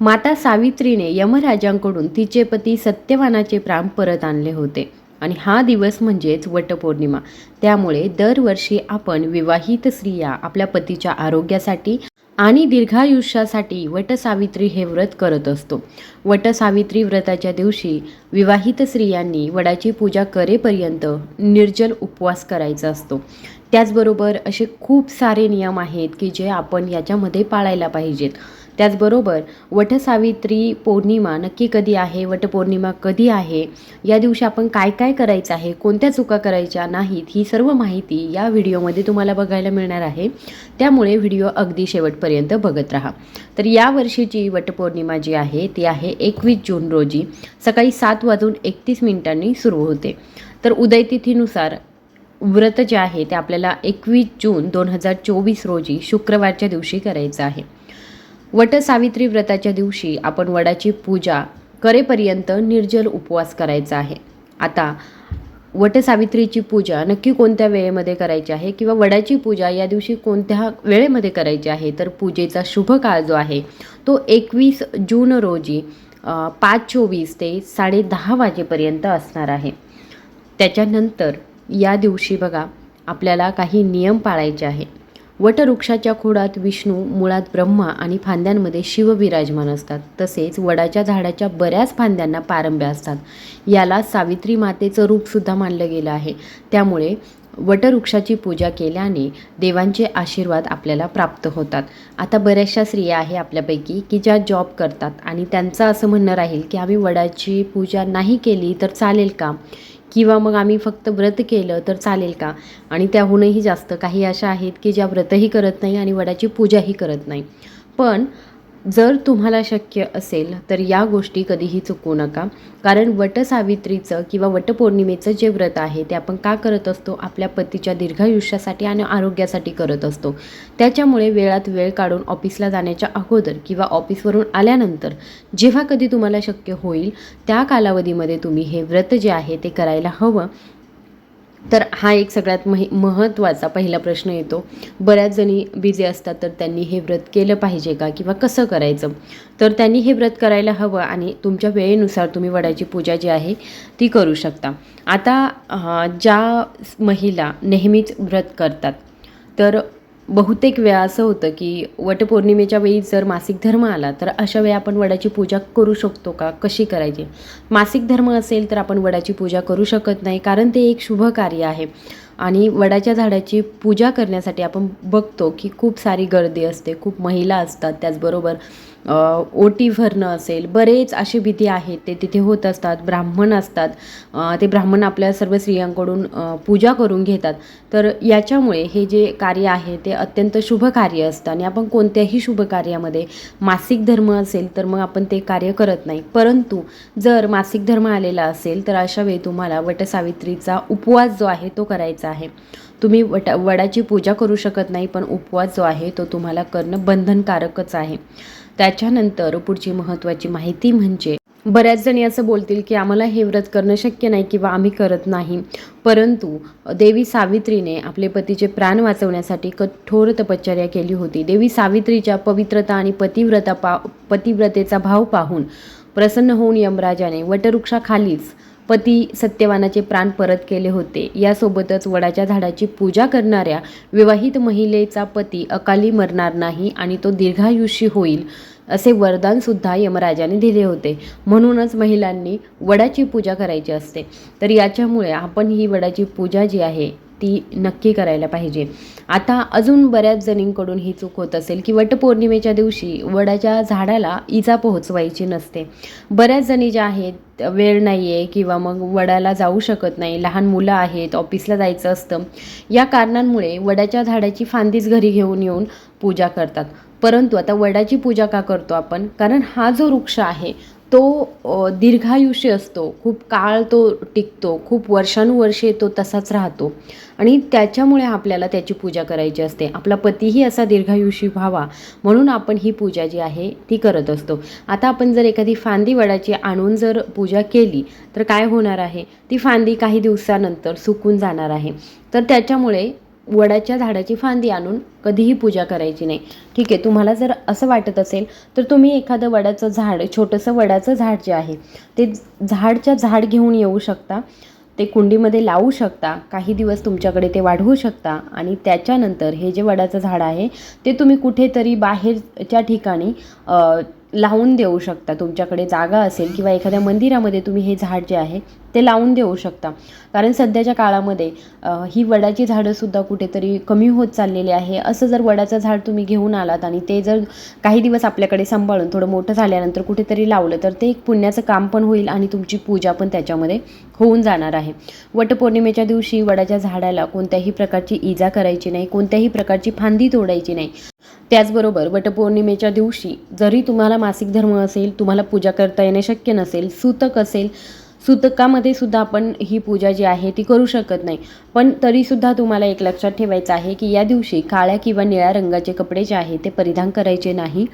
माता सावित्रीने यमराजांकडून तिचे पती सत्यवानाचे प्राण परत आणले होते. आणि हा दिवस म्हणजेच वटपौर्णिमा. त्यामुळे दरवर्षी आपण विवाहित स्त्रिया आपल्या पतीच्या आरोग्यासाठी आणि दीर्घायुष्यासाठी वटसावित्री हे व्रत करत असतो. वटसावित्री व्रताच्या दिवशी विवाहित स्त्रियांनी वडाची पूजा करेपर्यंत निर्जल उपवास करायचा असतो. त्याचबरोबर असे खूप सारे नियम आहेत की जे आपण याच्यामध्ये पाळायला पाहिजेत. त्याचबरोबर वटसावित्री पौर्णिमा नक्की कधी आहे? वटपौर्णिमा कधी आहे? या दिवशी आपण काय काय करायचं आहे? कोणत्या चुका करायच्या नाहीत? ही सर्व माहिती या व्हिडिओमध्ये तुम्हाला बघायला मिळणार आहे. त्यामुळे व्हिडिओ अगदी शेवटपर्यंत बघत राहा. तर या वर्षीची वटपौर्णिमा जी आहे ती आहे एकवीस जून रोजी. सकाळी सात वाजून एकतीस मिनिटांनी सुरू होते. तर उदयतिथीनुसार व्रत जे आहे ते आपल्याला एकवीस जून दोन हजार चोवीस रोजी शुक्रवारच्या दिवशी करायचं आहे. वटसावित्री व्रताच्या दिवशी आपण वडाची पूजा करेपर्यंत निर्जल उपवास करायचा आहे. आता वटसावित्रीची पूजा नक्की कोणत्या वेळेमध्ये करायची आहे किंवा वडाची पूजा या दिवशी कोणत्या वेळेमध्ये करायची आहे? तर पूजेचा शुभ काळ जो आहे तो एकवीस जून रोजी पाच चोवीस ते साडेदहा वाजेपर्यंत असणार आहे. त्याच्यानंतर या दिवशी बघा आपल्याला काही नियम पाळायचे आहे वटवृक्षाच्या खोडात विष्णू मुळात ब्रह्मा आणि फांद्यांमध्ये शिव विराजमान असतात. तसेच वडाच्या झाडाच्या बऱ्याच फांद्यांना पारंब्या असतात. याला सावित्री मातेचं रूपसुद्धा मानलं गेलं आहे. त्यामुळे वटवृक्षाची पूजा केल्याने देवांचे आशीर्वाद आपल्याला प्राप्त होतात. आता बऱ्याचशा स्त्रिया आहे आपल्यापैकी की ज्या जॉब करतात आणि त्यांचं असं म्हणणं राहील की आम्ही वडाची पूजा नाही केली तर चालेल का? किंवा मग आम्ही फक्त व्रत केलं तर चालेल का? आणि त्याहूनही जास्त काही अशा आहेत की ज्या व्रतही करत नाही आणि वडाची पूजाही करत नाही. पण जर तुम्हाला शक्य असेल तर या गोष्टी कधीही चुकवू नका. कारण वटसावित्रीचं किंवा वटपौर्णिमेचं जे व्रत आहे ते आपण का करत असतो? आपल्या पतीच्या दीर्घायुष्यासाठी आणि आरोग्यासाठी करत असतो. त्याच्यामुळे वेळात वेळ काढून ऑफिसला जाण्याच्या अगोदर किंवा ऑफिसवरून आल्यानंतर जेव्हा कधी तुम्हाला शक्य होईल त्या कालावधीमध्ये तुम्ही हे व्रत जे आहे ते करायला हवं. तर हा एक सगळ्यात मह महत्त्वाचा पहिला प्रश्न येतो. बऱ्याच जणी बिझी असतात तर त्यांनी हे व्रत केलं पाहिजे का किंवा कसं करायचं? तर त्यांनी हे व्रत करायला हवं आणि तुमच्या वेळेनुसार तुम्ही वडाची पूजा जी आहे ती करू शकता. आता ज्या महिला नेहमीच व्रत करतात तर बहुतेक वेळा असं होतं की वटपौर्णिमेच्या वेळी जर मासिक धर्म आला तर अशा वेळी आपण वडाची पूजा करू शकतो का? कशी करायची? मासिक धर्म असेल तर आपण वडाची पूजा करू शकत नाही कारण ते एक शुभ कार्य आहे. आणि वडाच्या झाडाची पूजा करण्यासाठी आपण बघतो की खूप सारी गर्दी असते खूप महिला असतात त्याचबरोबर ओटी भरणं असेल बरेच असे विधी आहेत. ते तिथे होत असतात ब्राह्मण असतात. ते ब्राह्मण आपल्या सर्व स्त्रियांकडून पूजा करून घेतात. तर याच्यामुळे हे जे कार्य आहे ते अत्यंत शुभ कार्य असतं. आणि आपण कोणत्याही शुभ कार्यामध्ये मासिक धर्म असेल तर मग आपण ते कार्य करत नाही. परंतु जर मासिक धर्म आलेला असेल तर अशा वेळी तुम्हाला वटसावित्रीचा उपवास जो आहे तो करायचा आहे. तुम्ही वटा वडाची पूजा करू शकत नाही पण उपवास जो आहे तो तुम्हाला करणं बंधनकारकच आहे. त्याच्यानंतर पुढची महत्त्वाची माहिती म्हणजे बऱ्याच जणी असं बोलतील की आम्हाला हे व्रत करणं शक्य नाही किंवा आम्ही करत नाही. परंतु देवी सावित्रीने आपले पतीचे प्राण वाचवण्यासाठी कठोर तपश्चर्या केली होती. देवी सावित्रीच्या पवित्रता आणि पतिव्रता पा पतिव्रतेचा भाव पाहून प्रसन्न होऊन यमराजाने वटवृक्षाखालीच पती सत्यवानाचे प्राण परत केले होते. यासोबतच वडाच्या झाडाची पूजा करणाऱ्या विवाहित महिलेचा पती अकाली मरणार नाही आणि तो दीर्घायुषी होईल असे वरदान सुद्धा यमराजाने दिले होते. म्हणूनच महिलांनी वडाची पूजा करायची असते. तर याच्यामुळे आपण ही वडाची पूजा जी आहे ती नक्की करायला पाहिजे. आता अजून बऱ्याच जणींकडून ही चूक होत असेल की वटपौर्णिमेच्या दिवशी वडाच्या झाडाला इजा पोहोचवायची नसते. बऱ्याच जणी ज्या आहेत वेळ नाही आहे किंवा मग वडाला जाऊ शकत नाही लहान मुलं आहेत ऑफिसला जायचं असतं या कारणांमुळे वडाच्या झाडाची फांदीच घरी घेऊन येऊन पूजा करतात. परंतु आता वडाची पूजा का करतो आपण? कारण हा जो वृक्ष आहे तो दीर्घायुष्य असतो. खूप काळ तो टिकतो. खूप वर्षानुवर्षे तो तसाच राहतो. आणि त्याच्यामुळे आपल्याला त्याची पूजा करायची असते. आपला पतीही असा दीर्घायुषी व्हावा म्हणून आपण ही पूजा जी आहे ती करत असतो. आता आपण जर एखादी फांदी वडाची आणून जर पूजा केली तर काय होणार आहे? ती फांदी काही दिवसानंतर सुकून जाणार आहे. तर त्याच्यामुळे वडाच्या झाडाची फांदी आणून कधीही पूजा करायची नाही. ठीक आहे तुम्हाला जर असं वाटत असेल तर तुम्ही एखादं वडाचं झाड छोटंसं वडाचं झाड जे आहे ते झाडच्या झाड घेऊन येऊ शकता. ते कुंडीमध्ये लावू शकता. काही दिवस तुमच्याकडे ते वाढवू शकता. आणि त्याच्यानंतर हे जे वडाचं झाड आहे ते तुम्ही कुठेतरी बाहेरच्या ठिकाणी लावून देऊ शकता. तुमच्याकडे जागा असेल किंवा एखाद्या मंदिरामध्ये तुम्ही हे झाड जे आहे ते लावून देऊ शकता. कारण सध्याच्या काळामध्ये ही वडाची झाडंसुद्धा कुठेतरी कमी होत चाललेली आहे. असं जर वडाचं झाड तुम्ही घेऊन आलात आणि ते जर काही दिवस आपल्याकडे सांभाळून थोडं मोठं झाल्यानंतर कुठेतरी लावलं तर ते एक पुण्याचं काम पण होईल आणि तुमची पूजा पण त्याच्यामध्ये होऊन जाणार आहे. वटपौर्णिमेच्या दिवशी वडाच्या झाडाला कोणत्याही प्रकारची इजा करायची नाही कोणत्याही प्रकारची फांदी तोडायची नाही. त्याचबरोबर वटपौर्णिमेच्या दिवशी जरी तुम्हाला मासिक धर्म असेल तुम्हाला पूजा करता येणे शक्य नसेल सूतक असेल सूतकामध्ये सुद्धा आपण ही पूजा जी आहे ती करू शकत नाही. पण तरीसुद्धा तुम्हाला एक लक्षात ठेवायचं आहे की या दिवशी काळ्या किंवा निळ्या रंगाचे कपडे जे आहे ते परिधान करायचे नाही.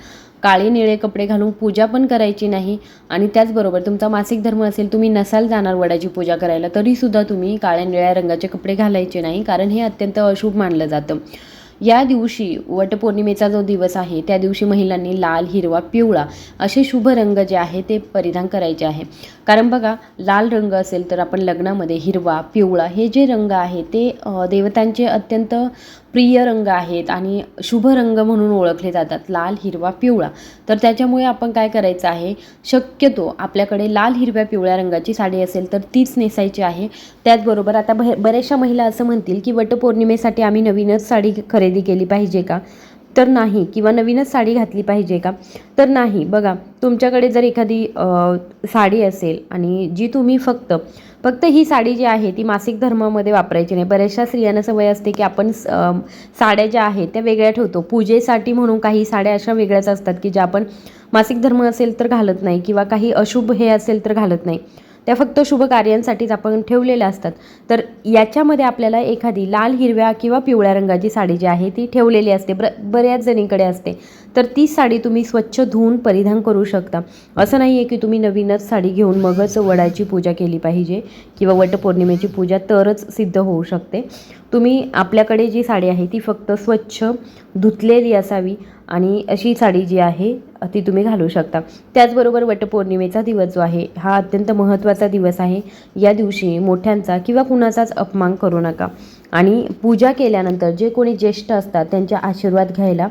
काळे निळे कपडे घालून पूजा पण करायची नाही आणि त्याचबरोबर तुमचा मासिक धर्म असेल तुम्ही नसाल जाणार वडाची पूजा करायला तरीसुद्धा तुम्ही काळ्या निळ्या रंगाचे कपडे घालायचे नाही. कारण हे अत्यंत अशुभ मानलं जातं. या दिवशी वटपौर्णिमेचा जो दिवस आहे त्या दिवशी महिलांनी लाल हिरवा पिवळा असे शुभ रंग जे आहे ते परिधान करायचे आहे. कारण बघा लाल रंग असेल तर आपण लग्नामध्ये हिरवा पिवळा हे जे रंग आहे ते देवतांचे अत्यंत प्रिय रंग आहेत आणि शुभ रंग म्हणून ओळखले जातात लाल हिरवा पिवळा. तर त्याच्यामुळे आपण काय करायचं आहे शक्यतो आपल्याकडे लाल हिरव्या पिवळ्या रंगाची साडी असेल तर तीच नेसायची आहे. त्याचबरोबर आता ब बऱ्याचशा महिला असं म्हणतील की वटपौर्णिमेसाठी आम्ही नवीनच साडी खरेदी केली पाहिजे का? तर नाही. किंवा नवीनच साडी घातली पाहिजे का? तर नाही. बघा तुमच्याकडे जर एखादी साडी असेल आणि जी तुम्ही फक्त फक्त ही साडी जी आहे ती मासिक धर्मामध्ये वापरायची नाही. बऱ्याचशा स्त्रियांना सवय असते की आपण साड्या ज्या आहेत त्या वेगळ्या ठेवतो. पूजेसाठी म्हणून काही साड्या अशा वेगळ्याच असतात की ज्या आपण मासिक धर्म असेल तर घालत नाही किंवा काही अशुभ हे असेल तर घालत नाही. त्या फक्त शुभ कार्यांसाठीच आपण ठेवलेल्या असतात. तर याच्यामध्ये आपल्याला एखादी लाल हिरव्या किंवा पिवळ्या रंगाची साडी जी आहे ती ठेवलेली असते. ब्र बऱ्याच जणींकडे असते. तर ती साडी तुम्ही स्वच्छ धुवून परिधान करू शकता. असं नाही आहे की तुम्ही नवीनच साडी घेऊन मगच वडाची पूजा केली पाहिजे किंवा वटपौर्णिमेची पूजा तरच सिद्ध होऊ शकते. तुम्ही आपल्याकडे जी साडी आहे ती फक्त स्वच्छ धुतलेली असावी. आणि अशी साडी जी आहे ती तुम्ही घालू शकता. त्याचबरोबर वटपौर्णिमेचा दिवस जो आहे हा अत्यंत महत्त्वाचा दिवस आहे. या दिवशी मोठ्यांचा किंवा कुणाचाच अपमान करू नका. आणि पूजा केल्यानंतर जे कोणी ज्येष्ठ असतात त्यांचे आशीर्वाद घ्यायला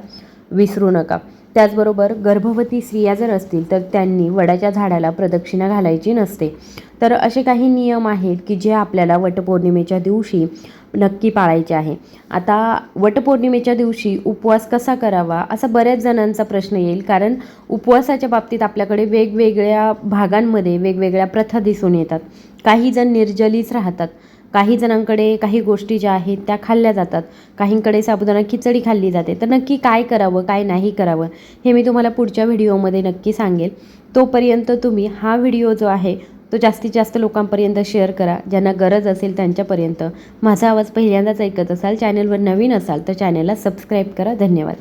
विसरू नका. त्याचबरोबर गर्भवती स्त्रिया जर असतील तर त्यांनी वडाच्या झाडाला प्रदक्षिणा घालायची नसते. तर असे काही नियम आहेत की जे आपल्याला वटपौर्णिमेच्या दिवशी नक्की पाळायचे आहे. आता वटपौर्णिमेच्या दिवशी उपवास कसा करावा असा बऱ्याच जणांचा प्रश्न येईल कारण उपवासाच्या बाबतीत आपल्याकडे वेगवेगळ्या भागांमध्ये वेगवेगळ्या प्रथा दिसून येतात. काही जण निर्जलीच राहतात. काही जणांकडे काही गोष्टी ज्या आहेत त्या खाल्ल्या जातात. काहींकडे साबुदाणा खिचडी खाल्ली जाते. तर नक्की काय करावं काय नाही करावं हे मी तुम्हाला पुढच्या व्हिडिओमध्ये नक्की सांगेल. तोपर्यंत तुम्ही हा व्हिडिओ जो आहे तो जास्तीत जास्त लोकांपर्यंत शेअर करा. ज्यांना गरज असेल त्यांच्यापर्यंत. माझा आवाज पहिल्यांदाच ऐकत असाल चॅनलवर नवीन असाल तर चॅनलला सबस्क्राईब करा. धन्यवाद.